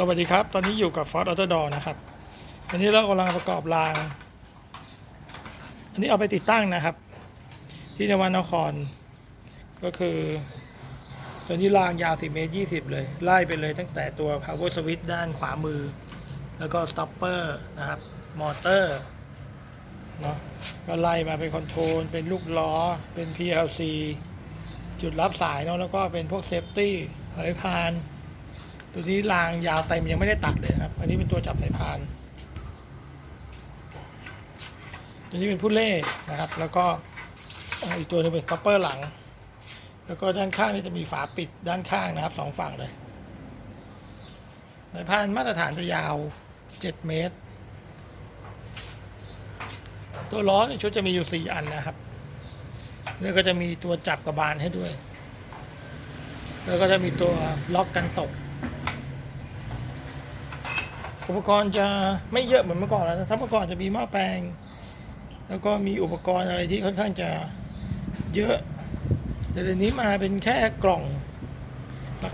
สวัสดีครับ ตอนนี้อยู่กับ Ford Auto Door นะครับอันนี้เรากำลังประกอบราง อันนี้เอาไปติดตั้งนะครับ ที่นวนคร ก็คือตัวนี้รางยาว 10 เมตร 20 เลย ไล่ไปเลยตั้งแต่ตัว power switch ด้านขวามือ แล้วก็ stopper นะครับ มอเตอร์เนาะก็ไล่มาเป็นคอนโทรล เป็นลูกล้อ เป็น PLC จุดรับสายเนาะแล้วก็เป็นพวกเซฟตี้สายพาน ตัวนี้รางยาวเต็มยังไม่ได้ตัดเลยครับ อันนี้เป็นตัวจับสายพาน ตัวนี้เป็นผู้เล่นะครับ แล้วก็อีกตัวนึงเป็นสต็อปเปอร์หลัง แล้วก็ด้านข้างนี่จะมีฝาปิดด้านข้างนะครับสองฝั่งเลยสายพานมาตรฐานจะยาว 7 เมตร ตัวล้อในชุดจะมีอยู่ 4 อันนะครับ แล้วก็จะมีตัวจับกระบาลให้ด้วย แล้วก็จะมีตัวล็อกกันตก อุปกรณ์จะไม่เยอะเหมือนเมื่อก่อนแล้วนะถ้าเมื่อก่อนจะมีหม้อแปลง แล้วก็มีอุปกรณ์อะไรที่ค่อนข้างจะเยอะ แต่เดี๋ยวนี้มาเป็นแค่กล่อง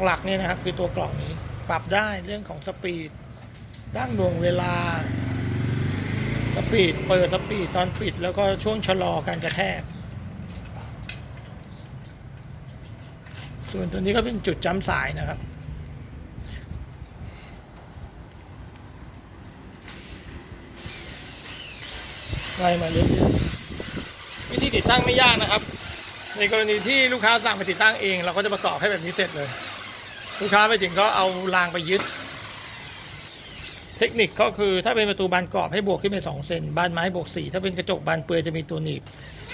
หลักๆเนี่ยนะครับ คือตัวกล่องนี้ปรับได้เรื่องของสปีดด้านหน่วงเวลา สปีดเปิดสปีดตอนปิด แล้วก็ช่วงชะลอการกระแทก ส่วนตัวนี้ก็เป็นจุดจำสายนะครับ ได้มาเยอยๆวิธีติดตั้งไม่ยากนะครับ ในกรณีที่ลูกค้าสั่งไปติดตั้งเอง เราก็จะประกอบให้แบบนี้เสร็จเลย ลูกค้าไปถึงก็เอารางไปยึด เทคนิคก็คือถ้าเป็นประตูบานกรอบให้บวกขึ้นไป2เซนบานไม้บวก4ถ้าเป็นกระจกบานเปลือยจะมีตัวหนีบ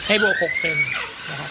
ให้บวก6เซนนะครับ